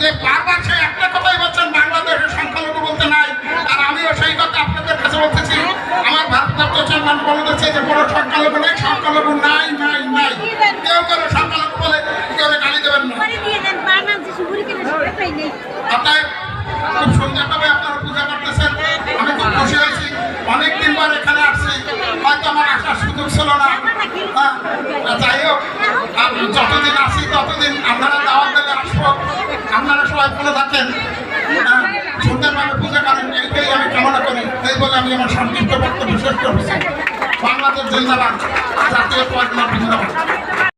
যে বারবার সেই একটা কথাই বলছেন বাংলাদেশের সংখ্যালঘু বলতে নাই। আর আমিও সেই কথা আপনাদের কাছে বলতেছি। আমার ভারপ্রাপ্ত চেয়ারম্যান বলেছে যে কোনো সংখ্যালঘু নেই সংখ্যালঘু নাই নাই নাই। কেউ কেউ সংখ্যালঘু বলে কেউ গালি দেবেন না। অতএব খুব সুন্দরভাবে আপনারা পূজা করতেছেন। আমি খুব খুশি হয়েছি। অনেকদিন পর এখানে আসছি। হয়তো আমার আসার সুযোগ ছিল না। হ্যাঁ, যাই হোক যতদিন আসি ততদিন আপনারা সবাই ভালো থাকেন হ্যাঁ, সুন্দরভাবে এইটাই আমি কামনা করি। এই বলে আমি আমার সংক্ষিপ্ত বক্তব্য শেষ করছি। বাংলাদেশ জিন্দাবাদ জাতীয় পার্টি জিন্দাবাদ